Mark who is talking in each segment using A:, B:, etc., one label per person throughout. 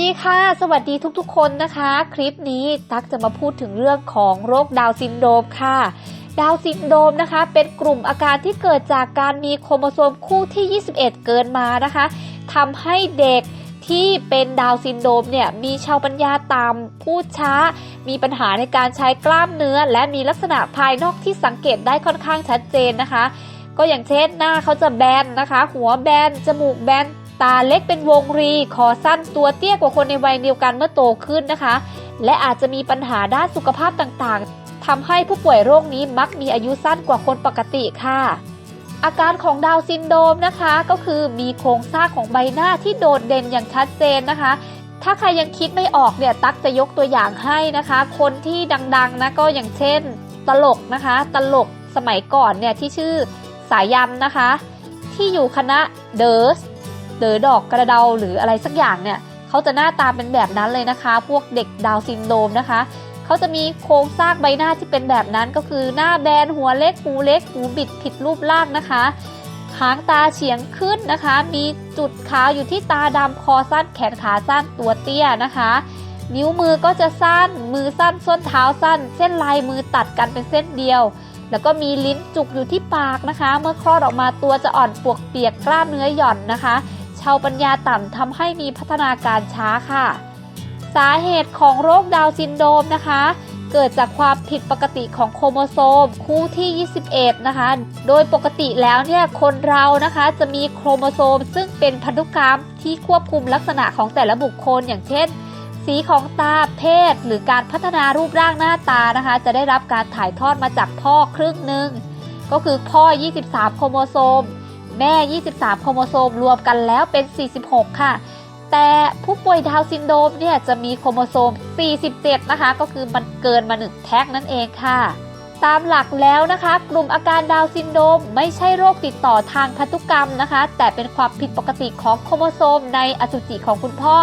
A: ดีค่ะ สวัสดีทุกๆ คนนะคะ คลิปนี้ตักจะมาพูดถึงเรื่องของโรคดาวซินโดรมค่ะ ดาวซินโดรมนะคะ เป็นกลุ่มอาการที่เกิดจากการมีโครโมโซมคู่ที่ 21 เกินมานะคะทำให้เด็กที่เป็นดาวซินโดมเนี่ยมีชาวปัญญาต่ำพูดช้า มีปัญหาในการใช้กล้ามเนื้อ และมีลักษณะภายนอกที่สังเกตได้ค่อนข้างชัดเจนนะคะ ก็อย่างเช่นหน้าเขาจะแบนนะคะ หัวแบนจมูกแบน ตาเล็กเป็นวงรีคอสั้นตัวเตี้ยกว่าคนในวัยเดียวกันเมื่อโตขึ้นนะคะ และอาจจะมีปัญหาด้านสุขภาพต่างๆทำให้ผู้ป่วยโรคนี้มักมีอายุสั้นกว่าคนปกติค่ะ อาการของดาวซินโดรมนะคะก็คือมีโครงสร้างของใบหน้าที่โดดเด่นอย่างชัดเจนนะคะถ้าใครยังคิดไม่ออกเนี่ยตั๊กจะยกตัวอย่างให้นะคะ คนที่ดังๆนะก็อย่างเช่น ตลกนะคะ ตลกสมัยก่อนเนี่ยที่ชื่อสายันนะคะ ที่อยู่คณะเดอร์ส เดอดอกกระเดาหรืออะไรสักอย่างเนี่ยเขาจะหน้าตาเป็นแบบนั้นเลยนะคะ พวกเด็กดาวซินโดรมนะคะเขาจะมีโครงสร้างใบหน้าที่เป็นแบบนั้นก็คือหน้าแบนหัวเล็กหูเล็กหูบิดผิดรูปร่างนะคะหางตาเฉียงขึ้นนะคะ มีจุดขาวอยู่ที่ตาดำคอสั้นแขนขาสั้นตัวเตี้ยนะคะ นิ้วมือก็จะสั้น มือสั้นส้นเท้าสั้น เส้นลายมือตัดกันเป็นเส้นเดียว แล้วก็มีลิ้นจุกอยู่ที่ปากนะคะ เมื่อคลอดออกมาตัวจะอ่อนปวกเปียกกล้ามเนื้อหย่อนนะคะ ชาวปัญญาต่ำทำให้มีพัฒนาการช้าค่ะ สาเหตุของโรคดาวซินโดมนะคะ เกิดจากความผิดปกติของโครโมโซมคู่ที่ 21 นะคะ โดยปกติแล้วเนี่ยคนเรานะคะจะมีโครโมโซมซึ่งเป็นพันธุกรรมที่ควบคุมลักษณะของแต่ละบุคคลอย่างเช่นสีของตาเพศหรือการพัฒนารูปร่างหน้าตานะคะ จะได้รับการถ่ายทอดมาจากพ่อครึ่งหนึ่งก็คือพ่อ 23 โครโมโซม แม่ 23 โครโมโซมรวมกันแล้วเป็น 46 ค่ะ แต่ผู้ป่วยดาวซินโดมเนี่ยจะมีโครโมโซม 47 นะคะ ก็คือมันเกินมา1แท็กนั่นเองค่ะตามหลักแล้วนะคะ กลุ่มอาการดาวซินโดมไม่ใช่โรคติดต่อทางพันธุกรรมนะคะ แต่เป็นความผิดปกติของโครโมโซมในอสุจิของคุณพ่อ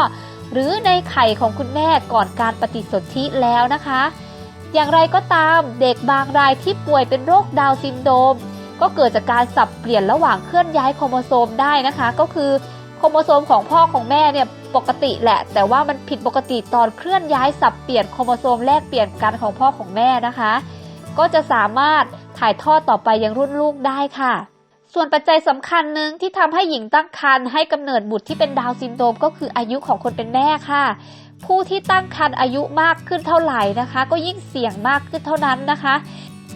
A: หรือในไข่ของคุณแม่ก่อนการปฏิสนธิแล้วนะคะ อย่างไรก็ตามเด็กบางรายที่ป่วยเป็นโรคดาวซินโดม ก็เกิดจากการสับเปลี่ยนระหว่างเคลื่อนย้ายโครโมโซมได้นะคะ ก็คือโครโมโซมของพ่อของแม่เนี่ยปกติแหละ แต่ว่ามันผิดปกติตอนเคลื่อนย้ายสับเปลี่ยนโครโมโซมแลกเปลี่ยนกันของพ่อของแม่นะคะ ก็จะสามารถถ่ายทอดต่อไปยังรุ่นลูกได้ค่ะ ส่วนปัจจัยสำคัญหนึ่งที่ทำให้หญิงตั้งครรภ์ให้กำเนิดบุตรที่เป็นดาวซินโดรมก็คืออายุของคนเป็นแม่ค่ะ ผู้ที่ตั้งครรภ์อายุมากขึ้นเท่าไหร่นะคะ ก็ยิ่งเสี่ยงมากขึ้นเท่านั้นนะคะ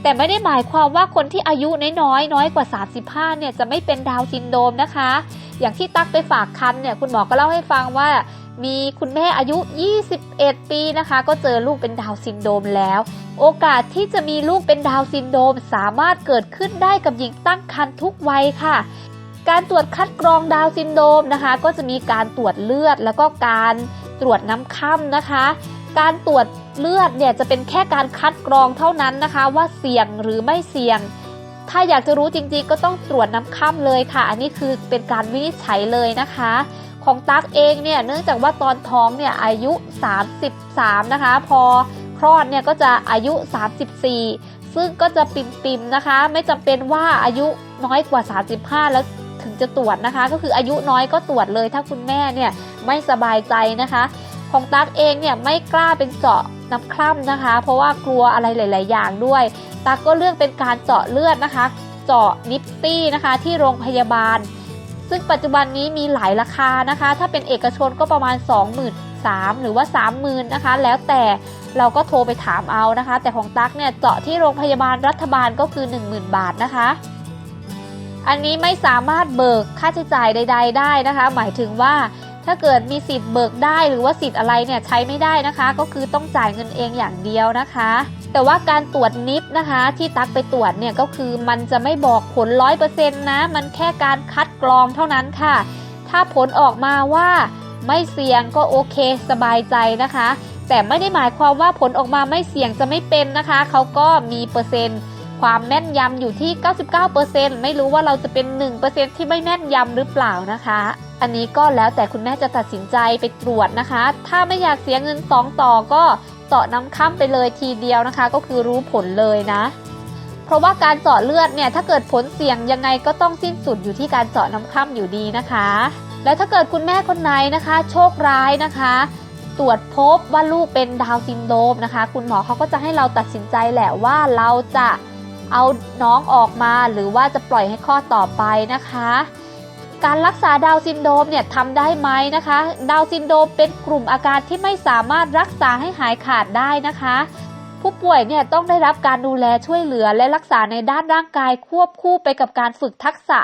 A: แต่ไม่ได้หมายความว่าคนที่อายุน้อยๆน้อยกว่า 35 เนี่ยจะไม่เป็นดาวซินโดมนะคะ อย่างที่ตักไปฝากคันเนี่ยคุณหมอก็เล่าให้ฟังว่า มีคุณแม่อายุ 21 ปีนะคะ ก็เจอลูกเป็นดาวซินโดมแล้ว โอกาสที่จะมีลูกเป็นดาวซินโดมสามารถเกิดขึ้นได้กับหญิงตั้งครรภ์ทุกวัยค่ะการตรวจคัดกรองดาวซินโดมนะคะ ก็จะมีการตรวจเลือดแล้วก็การตรวจน้ำค่ำนะคะ การตรวจ เลือดเนี่ยจะเป็นแค่การคัดกรองเท่านั้นนะคะว่าเสี่ยงหรือไม่เสี่ยง ถ้าอยากจะรู้จริงๆ ก็ต้องตรวจน้ำค่ำเลยค่ะ อันนี้คือเป็นการวินิจฉัยเลยนะคะ ของตั๊กเองเนี่ยเนื่องจากว่าตอนท้องเนี่ยอายุ 33 นะคะ พอคลอดเนี่ยก็จะอายุ 34 ซึ่งก็จะปิ่มๆนะคะ ไม่จำเป็นว่าอายุน้อยกว่า 35 แล้วถึงจะตรวจนะคะ ก็คืออายุน้อยก็ตรวจเลย ถ้าคุณแม่เนี่ยไม่สบายใจนะคะ ของตั๊กเองเนี่ยไม่กล้าเป็นเจาะ น้ำคร่ำนะคะ เพราะว่ากลัวอะไรหลาย ๆ อย่างด้วยตั๊กก็เลือกเป็นการเจาะเลือดนะคะ เจาะนิฟตี้นะคะที่โรงพยาบาล ซึ่งปัจจุบันนี้มีหลายราคานะคะ ถ้าเป็นเอกชนก็ประมาณ 23,000หรือว่า 30,000นะคะ แล้วแต่เราก็โทรไปถามเอานะคะ แต่ของตั๊กเนี่ยเจาะที่โรงพยาบาลรัฐบาลก็คือ 10,000 บาทนะคะอันนี้ไม่สามารถเบิกค่าใช้จ่ายใด ๆ ได้นะคะ หมายถึงว่า ถ้าเกิดมีสิทธิ์เบิกได้หรือว่าสิทธิ์อะไรเนี่ยใช้ไม่ได้นะคะ ก็คือต้องจ่ายเงินเองอย่างเดียวนะคะ แต่ว่าการตรวจนิฟนะคะที่ตักไปตรวจเนี่ยก็คือมันจะไม่บอกผล100%นะ มันแค่การคัดกรองเท่านั้นค่ะ ถ้าผลออกมาว่าไม่เสี่ยงก็โอเคสบายใจนะคะ แต่ไม่ได้หมายความว่าผลออกมาไม่เสี่ยงจะไม่เป็นนะคะ เขาก็มีเปอร์เซ็นต์ความแม่นยำอยู่ที่ 99%ไม่รู้ว่าเราจะเป็น 1%ที่ไม่แม่นยำหรือเปล่านะคะ อันนี้ก็แล้วแต่คุณแม่จะตัดสินใจไปตรวจนะคะ ถ้าไม่อยากเสียเงิน 2 ต่อก็เจาะน้ำค่ำไปเลยทีเดียวนะคะ ก็คือรู้ผลเลยนะ เพราะว่าการเจาะเลือดเนี่ยถ้าเกิดผลเสี่ยงยังไงก็ต้องสิ้นสุดอยู่ที่การเจาะน้ำค่ำอยู่ดีนะคะ แล้วถ้าเกิดคุณแม่คนไหนนะคะ โชคร้ายนะคะ ตรวจพบว่าลูกเป็นดาวซินโดรมนะคะ คุณหมอเขาก็จะให้เราตัดสินใจแหละว่าเราจะเอาน้องออกมาหรือว่าจะปล่อยให้คลอดต่อไปนะคะ การรักษาดาวซินโดมเนี่ยทำได้ไหมนะคะ ดาวซินโดมเป็นกลุ่มอาการที่ไม่สามารถรักษาให้หายขาดได้นะคะ ผู้ป่วยเนี่ยต้องได้รับการดูแลช่วยเหลือและรักษาในด้านร่างกายควบคู่ไปกับการฝึกทักษะ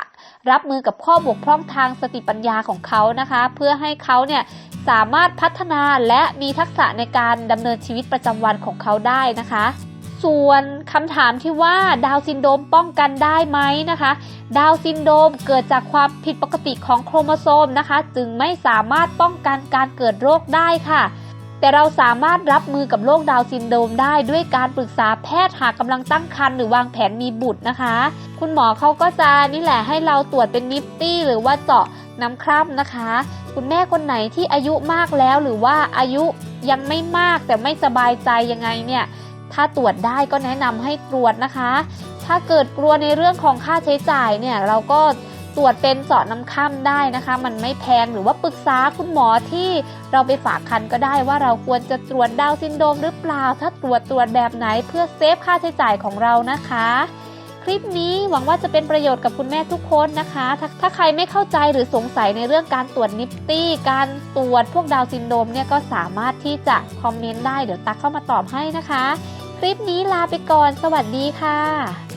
A: รับมือกับข้อบกพร่องทางสติปัญญาของเขานะคะ เพื่อให้เขาเนี่ยสามารถพัฒนาและมีทักษะในการดำเนินชีวิตประจำวันของเขาได้นะคะ ส่วนคำถามที่ว่าดาวซินโดมป้องกันได้ไหมนะคะ ดาวซินโดมเกิดจากความผิดปกติของโครโมโซมนะคะ จึงไม่สามารถป้องกันการเกิดโรคได้ค่ะ แต่เราสามารถรับมือกับโรคดาวซินโดมได้ด้วยการปรึกษาแพทย์หากกำลังตั้งครรภ์หรือวางแผนมีบุตรนะคะ คุณหมอเขาก็จะนี่แหละให้เราตรวจเป็นนิฟตี้หรือว่าเจาะน้ำคร่ำนะคะ คุณแม่คนไหนที่อายุมากแล้วหรือว่าอายุยังไม่มากแต่ไม่สบายใจยังไงเนี่ย ถ้าตรวจได้ก็แนะนำให้ตรวจนะคะ ถ้าเกิดกลัวในเรื่องของค่าใช้จ่ายเนี่ยเราก็ตรวจเป็นเจาะน้ำค่ำได้นะคะ มันไม่แพงหรือว่าปรึกษาคุณหมอที่เราไปฝากคันก็ได้ว่าเราควรจะตรวจดาวซินโดรมหรือเปล่า ถ้าตรวจตรวจแบบไหนเพื่อเซฟค่าใช้จ่ายของเรานะคะ คลิปนี้หวังว่าจะเป็นประโยชน์กับคุณแม่ทุกคนนะคะถ้าถ้าใครไม่เข้าใจหรือสงสัยในเรื่องการตรวจนิฟตี้การตรวจพวกดาวซินโดรมเนี่ยก็สามารถที่จะคอมเมนต์ได้เดี๋ยวตักเข้ามาตอบให้นะคะ ลิปนี้ลาไปก่อน สวัสดีค่ะ